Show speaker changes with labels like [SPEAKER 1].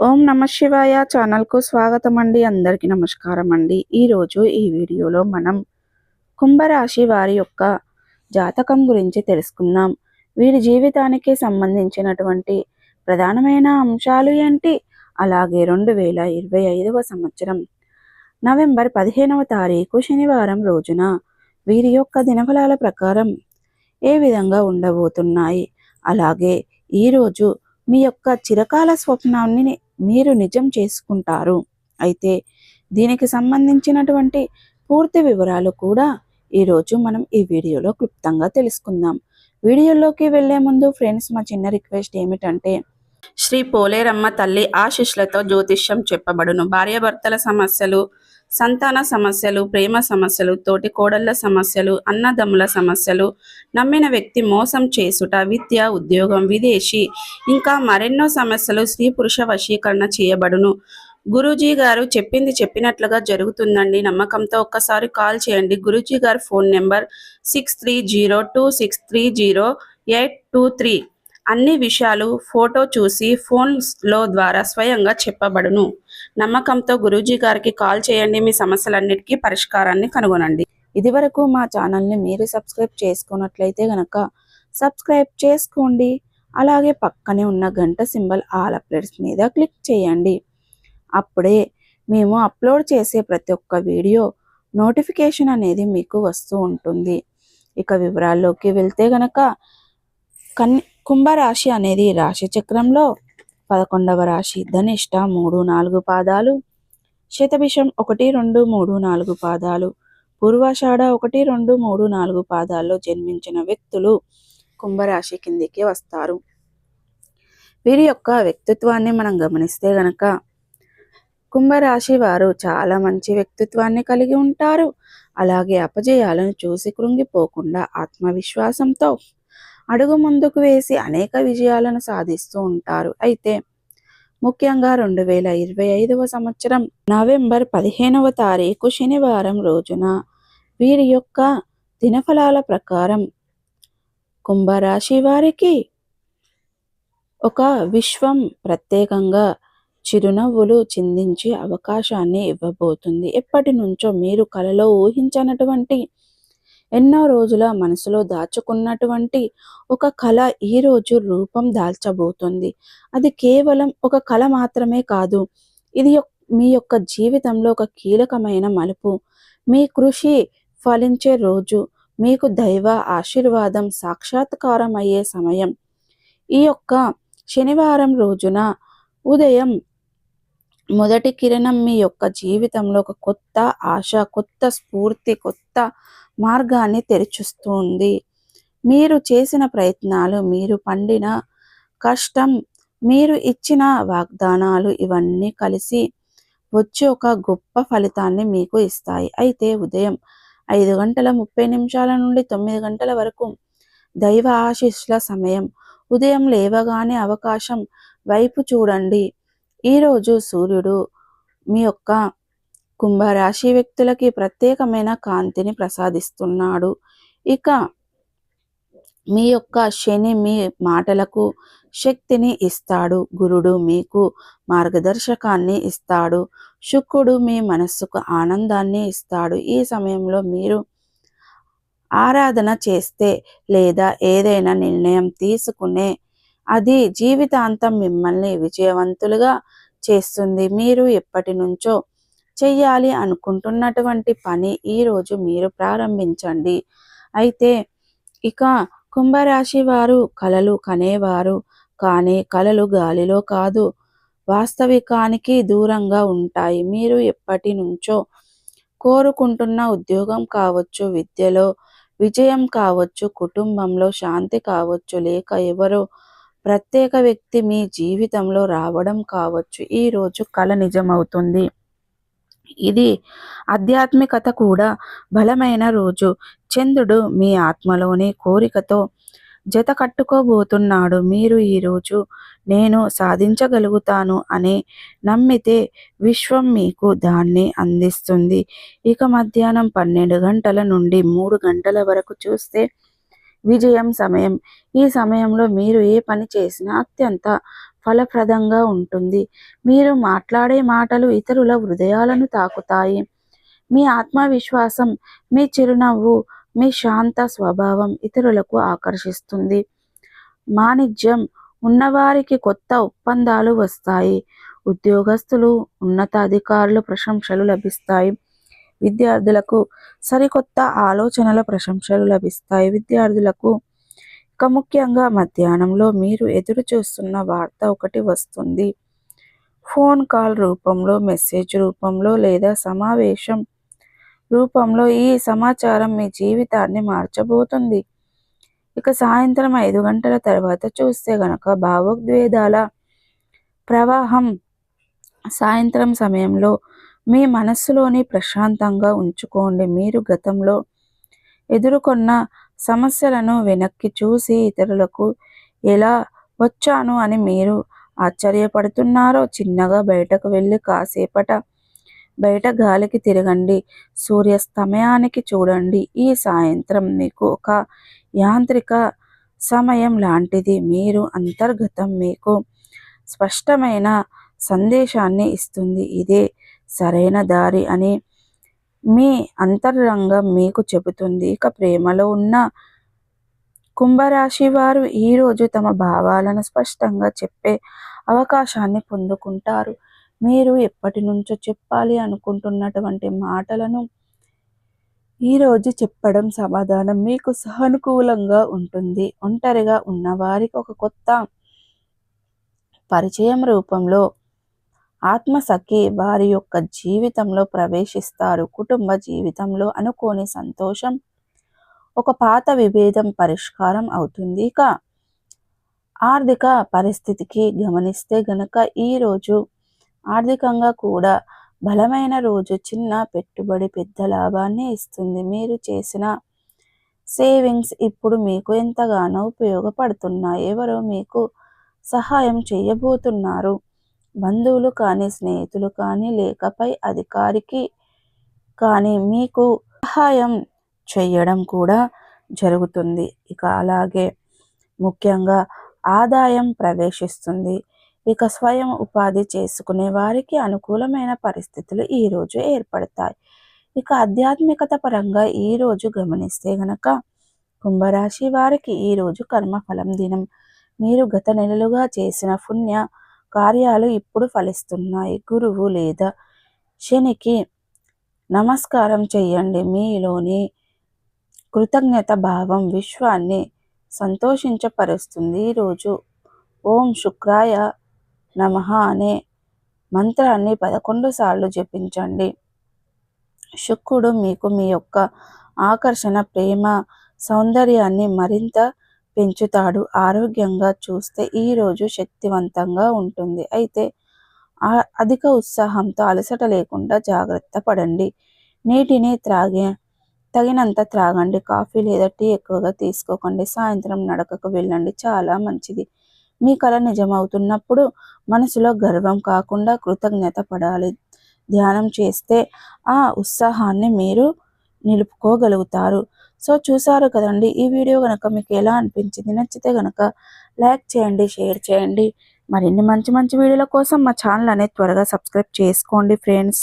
[SPEAKER 1] ఓం నమ శివాయ ఛానల్కు స్వాగతం అండి అందరికీ నమస్కారం అండి ఈరోజు ఈ వీడియోలో మనం కుంభరాశి వారి యొక్క జాతకం గురించి తెలుసుకుందాం. వీరి జీవితానికి సంబంధించినటువంటి ప్రధానమైన అంశాలు ఏంటి? అలాగే రెండు వేల ఇరవై ఐదవ సంవత్సరం నవంబర్ పదిహేనవ తారీఖు శనివారం రోజున వీరి యొక్క దినఫలాల ప్రకారం ఏ విధంగా ఉండబోతున్నాయి? అలాగే ఈరోజు మీ యొక్క చిరకాల స్వప్నాన్ని మీరు నిజం చేసుకుంటారు. అయితే దీనికి సంబంధించినటువంటి పూర్తి వివరాలు కూడా ఈరోజు మనం ఈ వీడియోలో క్లుప్తంగా తెలుసుకుందాం. వీడియోలోకి వెళ్ళే ముందు ఫ్రెండ్స్ మా చిన్న రిక్వెస్ట్ ఏమిటంటే శ్రీ పోలేరమ్మ తల్లి ఆశిష్లతో జ్యోతిష్యం చెప్పబడును. భార్యాభర్తల సమస్యలు సంతాన సమస్యలు ప్రేమ సమస్యలు తోటి కోడళ్ళ సమస్యలు అన్నదమ్ముల సమస్యలు నమ్మిన వ్యక్తి మోసం చేసుట విద్య ఉద్యోగం విదేశీ ఇంకా మరెన్నో సమస్యలు స్త్రీ పురుష వశీకరణ చేయబడును. గురూజీ గారు చెప్పింది చెప్పినట్లుగా జరుగుతుందండి. నమ్మకంతో ఒక్కసారి కాల్ చేయండి. గురూజీ గారి phone number six three zero two six three zero eight two three. అన్ని విషయాలు ఫోటో చూసి ఫోన్లో ద్వారా స్వయంగా చెప్పబడును. నమ్మకంతో గురూజీ గారికి కాల్ చేయండి. మీ సమస్యలన్నిటికీ పరిష్కారాన్ని కనుగొనండి. ఇదివరకు మా ఛానల్ని మీరు సబ్స్క్రైబ్ చేసుకున్నట్లయితే గనక సబ్స్క్రైబ్ చేసుకోండి. అలాగే పక్కనే ఉన్న గంట సింబల్ ఆల్ అప్డేట్స్ మీద క్లిక్ చేయండి. అప్పుడే మేము అప్లోడ్ చేసే ప్రతి ఒక్క వీడియో నోటిఫికేషన్ అనేది మీకు వస్తూ ఉంటుంది. ఇక వివరాల్లోకి వెళ్తే గనక కన్ కుంభరాశి అనేది రాశి చక్రంలో పదకొండవ రాశి. ధనిష్ట మూడు నాలుగు పాదాలు. శతభిషం ఒకటి రెండు మూడు నాలుగు పాదాలు. పూర్వాషాఢ ఒకటి రెండు మూడు నాలుగు పాదాల్లో జన్మించిన వ్యక్తులు కుంభరాశి కిందికి వస్తారు. వీరి యొక్క వ్యక్తిత్వాన్ని మనం గమనిస్తే గనక కుంభరాశి వారు చాలా మంచి వ్యక్తిత్వాన్ని కలిగి ఉంటారు. అలాగే అపజయాలను చూసి కృంగిపోకుండా ఆత్మవిశ్వాసంతో అడుగు ముందుకు వేసి అనేక విజయాలను సాధిస్తూ ఉంటారు. అయితే ముఖ్యంగా రెండు వేల ఇరవై ఐదవ సంవత్సరం నవంబర్ పదిహేనవ తారీఖు శనివారం రోజున వీరి యొక్క దినఫలాల ప్రకారం కుంభరాశి వారికి ఒక విశ్వం ప్రత్యేకంగా చిరునవ్వులు చిందించే అవకాశాన్ని ఇవ్వబోతుంది. ఎప్పటి నుంచో మీరు కలలో ఊహించనటువంటి ఎన్నో రోజుల మనసులో దాచుకున్నటువంటి ఒక కళ ఈరోజు రూపం దాల్చబోతుంది. అది కేవలం ఒక కళ మాత్రమే కాదు ఇది మీ యొక్క జీవితంలో ఒక కీలకమైన మలుపు. మీ కృషి ఫలించే రోజు మీకు దైవ ఆశీర్వాదం సాక్షాత్కారం అయ్యే సమయం. ఈ యొక్క శనివారం రోజున ఉదయం మొదటి కిరణం మీ యొక్క జీవితంలో ఒక కొత్త ఆశ కొత్త స్ఫూర్తి కొత్త మార్గాన్ని తెరిచిస్తుంది. మీరు చేసిన ప్రయత్నాలు మీరు పండిన కష్టం మీరు ఇచ్చిన వాగ్దానాలు ఇవన్నీ కలిసి వచ్చి ఒక గొప్ప ఫలితాన్ని మీకు ఇస్తాయి. అయితే ఉదయం ఐదు గంటల ముప్పై నిమిషాల నుండి తొమ్మిది గంటల వరకు దైవ ఆశీస్సుల సమయం. ఉదయం లేవగానే అవకాశం వైపు చూడండి. ఈరోజు సూర్యుడు మీ యొక్క కుంభరాశి వ్యక్తులకి ప్రత్యేకమైన కాంతిని ప్రసాదిస్తున్నాడు. ఇక మీ యొక్క శని మీ మాటలకు శక్తిని ఇస్తాడు. గురుడు మీకు మార్గదర్శకాన్ని ఇస్తాడు. శుక్రుడు మీ మనస్సుకు ఆనందాన్ని ఇస్తాడు. ఈ సమయంలో మీరు ఆరాధన చేస్తే లేదా ఏదైనా నిర్ణయం తీసుకునే అది జీవితాంతం మిమ్మల్ని విజయవంతులుగా చేస్తుంది. మీరు ఎప్పటి నుంచో చెయ్యాలి అనుకుంటున్నటువంటి పని ఈరోజు మీరు ప్రారంభించండి. అయితే ఇక కుంభరాశి వారు కలలు కనేవారు. కానీ కలలు గాలిలో కాదు వాస్తవికానికి దూరంగా ఉంటాయి. మీరు ఎప్పటి నుంచో కోరుకుంటున్న ఉద్యోగం కావచ్చు విద్యలో విజయం కావచ్చు కుటుంబంలో శాంతి కావచ్చు లేక ఎవరో ప్రత్యేక వ్యక్తి మీ జీవితంలో రావడం కావచ్చు. ఈరోజు కళ నిజమవుతుంది. ఇది ఆధ్యాత్మికత కూడా బలమైన రోజు. చంద్రుడు మీ ఆత్మలోని కోరికతో జత కట్టుకోబోతున్నాడు. మీరు ఈరోజు నేను సాధించగలుగుతాను అని నమ్మితే విశ్వం మీకు దాన్ని అందిస్తుంది. ఇక మధ్యాహ్నం పన్నెండు గంటల నుండి మూడు గంటల వరకు చూస్తే విజయం సమయం. ఈ సమయంలో మీరు ఏ పని చేసినా అత్యంత ఫలప్రదంగా ఉంటుంది. మీరు మాట్లాడే మాటలు ఇతరుల హృదయాలను తాకుతాయి. మీ ఆత్మవిశ్వాసం మీ చిరునవ్వు మీ శాంత స్వభావం ఇతరులకు ఆకర్షిస్తుంది. వాణిజ్యం ఉన్నవారికి కొత్త ఒప్పందాలు వస్తాయి. ఉద్యోగస్తులు ఉన్నతాధికారులు ప్రశంసలు లభిస్తాయి. విద్యార్థులకు సరికొత్త ఆలోచనల ప్రశంసలు లభిస్తాయి. విద్యార్థులకు ఇక ముఖ్యంగా మధ్యాహ్నంలో మీరు ఎదురు చూస్తున్న వార్త ఒకటి వస్తుంది. ఫోన్ కాల్ రూపంలో మెసేజ్ రూపంలో లేదా సమావేశం రూపంలో ఈ సమాచారం మీ జీవితాన్ని మార్చబోతుంది. ఇక సాయంత్రం ఐదు గంటల తర్వాత చూస్తే గనక భావోద్వేదాల ప్రవాహం సాయంత్రం సమయంలో మీ మనస్సులోని ప్రశాంతంగా ఉంచుకోండి. మీరు గతంలో ఎదుర్కొన్న సమస్యలను వెనక్కి చూసి ఇతరులకు ఎలా వచ్చాను అని మీరు ఆశ్చర్యపడుతున్నారో చిన్నగా బయటకు వెళ్ళి కాసేపట బయట గాలికి తిరగండి. సూర్యాస్తమయానికి చూడండి. ఈ సాయంత్రం మీకు ఒక యాంత్రిక సమయం లాంటిది. మీరు అంతర్గతం మీకు స్పష్టమైన సందేశాన్ని ఇస్తుంది. ఇదే సరైన దారి అని మీ అంతరంగం మీకు చెబుతుంది. ఇక ప్రేమలో ఉన్న కుంభరాశి వారు ఈరోజు తమ భావాలను స్పష్టంగా చెప్పే అవకాశాన్ని పొందుకుంటారు. మీరు ఎప్పటి నుంచో చెప్పాలి అనుకుంటున్నటువంటి మాటలను ఈరోజు చెప్పడం సమాధానం మీకు సానుకూలంగా ఉంటుంది. ఒంటరిగా ఉన్నవారికి ఒక కొత్త పరిచయం రూపంలో ఆత్మసఖి వారి యొక్క జీవితంలో ప్రవేశిస్తారు. కుటుంబ జీవితంలో అనుకోని సంతోషం ఒక పాత విభేదం పరిష్కారం అవుతుంది. ఇక ఆర్థిక పరిస్థితికి గమనిస్తే గనక ఈరోజు ఆర్థికంగా కూడా బలమైన రోజు చిన్న పెట్టుబడి పెద్ద లాభాన్ని ఇస్తుంది. మీరు చేసిన సేవింగ్స్ ఇప్పుడు మీకు ఎంతగానో ఉపయోగపడుతున్నాయి. ఎవరో మీకు సహాయం చేయబోతున్నారు. బంధువులు కానీ స్నేహితులు కానీ లేకపై అధికారికి కానీ మీకు సహాయం చేయడం కూడా జరుగుతుంది. ఇక అలాగే ముఖ్యంగా ఆదాయం ప్రవేశిస్తుంది. ఇక స్వయం ఉపాధి చేసుకునే వారికి అనుకూలమైన పరిస్థితులు ఈరోజు ఏర్పడతాయి. ఇక ఆధ్యాత్మికత పరంగా ఈరోజు గమనిస్తే గనక కుంభరాశి వారికి ఈరోజు కర్మఫలం దినం. మీరు గత నెలలుగా చేసిన పుణ్య కార్యాలు ఇప్పుడు ఫలిస్తున్నాయి. గురువు లేదా శనికి నమస్కారం చెయ్యండి మీలోని కృతజ్ఞత భావం విశ్వాన్ని సంతోషించపరుస్తుంది. ఈరోజు ఓం శుక్రాయ నమ అనే మంత్రాన్ని పదకొండు సార్లు జపించండి. శుక్రుడు మీకు మీ యొక్క ఆకర్షణ ప్రేమ సౌందర్యాన్ని మరింత పెంచుతాడు. ఆరోగ్యంగా చూస్తే ఈరోజు శక్తివంతంగా ఉంటుంది. అయితే అధిక ఉత్సాహంతో అలసట లేకుండా జాగ్రత్త పడండి. నీటిని త్రాగే తగినంత త్రాగండి. కాఫీ లేదా టీ ఎక్కువగా తీసుకోకండి. సాయంత్రం నడకకు వెళ్ళండి. చాలా మంచిది. మీ కళ నిజమవుతున్నప్పుడు మనసులో గర్వం కాకుండా కృతజ్ఞత పడాలి. ధ్యానం చేస్తే ఆ ఉత్సాహాన్ని మీరు నిలుపుకోగలుగుతారు. సో చూసారు కదండి ఈ వీడియో కనుక మీకు ఎలా అనిపించింది నచ్చితే కనుక లైక్ చేయండి షేర్ చేయండి. మరిన్ని మంచి మంచి వీడియోల కోసం మా ఛానల్ అనేది త్వరగా సబ్స్క్రైబ్ చేసుకోండి ఫ్రెండ్స్.